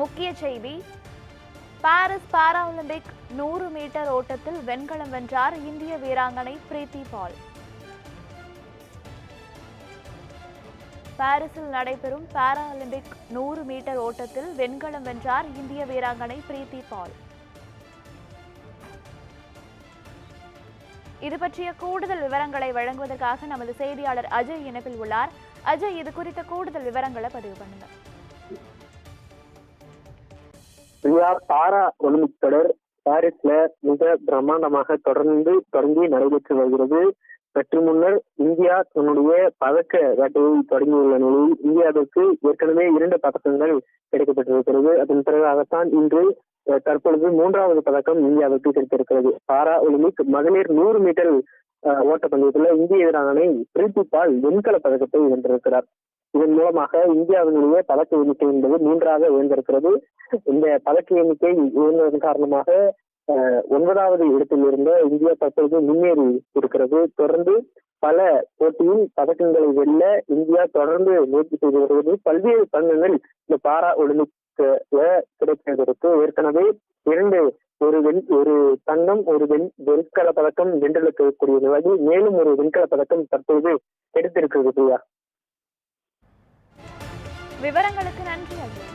முக்கிய செய்தி. Paris para Olympic நூறு மீட்டர் ஓட்டத்தில் வெண்கலம் வென்றார் இந்திய வீராங்கனை பிரீத்தி பால். பாரிஸில் நடைபெறும் பாரா ஒலிம்பிக் நூறு மீட்டர் ஓட்டத்தில் வெண்கலம் வென்றார் இந்திய வீராங்கனை பிரீத்தி பால். இது பற்றிய கூடுதல் விவரங்களை வழங்குவதற்காக நமது செய்தியாளர் அஜய் இணைப்பில் உள்ளார். அஜய் இது குறித்த கூடுதல் விவரங்களை பதிவு பண்ணுங்க. பிரியா பாரா ஒலிம்பிக் தொடர் பாரிஸ்ல மிக பிரம்மாண்டமாக தொடர்ந்து தொடங்கி நடைபெற்று வருகிறது. சற்று முன்னர் இந்தியா தன்னுடைய பதக்க வேட்டையை தொடங்கியுள்ள நிலையில் இந்தியாவிற்கு ஏற்கனவே இரண்டு பதக்கங்கள் கிடைக்கப்பட்டிருக்கிறது. அதன் பிறகாகத்தான் இன்று அஹ், தற்பொழுது மூன்றாவது பதக்கம் இந்தியாவிற்கு கிடைத்திருக்கிறது. பாரா ஒலிம்பிக் மகளிர் நூறு மீட்டர் ஓட்டப்பந்தயத்தில் இந்திய வீராங்கனை பிரீத்தி பால் வெண்கல பதக்கத்தை வென்றிருக்கிறார். இதன் மூலமாக இந்தியாவினுடைய பதக்க எண்ணிக்கை என்பது மூன்றாக உயர்ந்திருக்கிறது. இந்த பதக்க எண்ணிக்கை உயர்ந்ததன் காரணமாக ஒன்பதாவது இடத்தில் இருந்த இந்தியா தற்போது முன்னேறி இருக்கிறது. தொடர்ந்து பல போட்டியில் பதக்கங்களை வெல்ல இந்தியா தொடர்ந்து முயற்சி செய்து வருகிறது பல்வேறு தங்கங்கள் இந்த பாரா ஒலிம்பிக்ல கிடைத்திருக்கு ஏற்கனவே இரண்டு ஒரு வெண் ஒரு தங்கம் ஒரு வெண் வெண்கல பதக்கம் வென்றெடுக்கக்கூடிய நிலையில் மேலும் ஒரு வெண்கல பதக்கம் தற்போது எடுத்திருக்கிறது பிரியா. விவரங்களுக்கு நன்றி அஜய்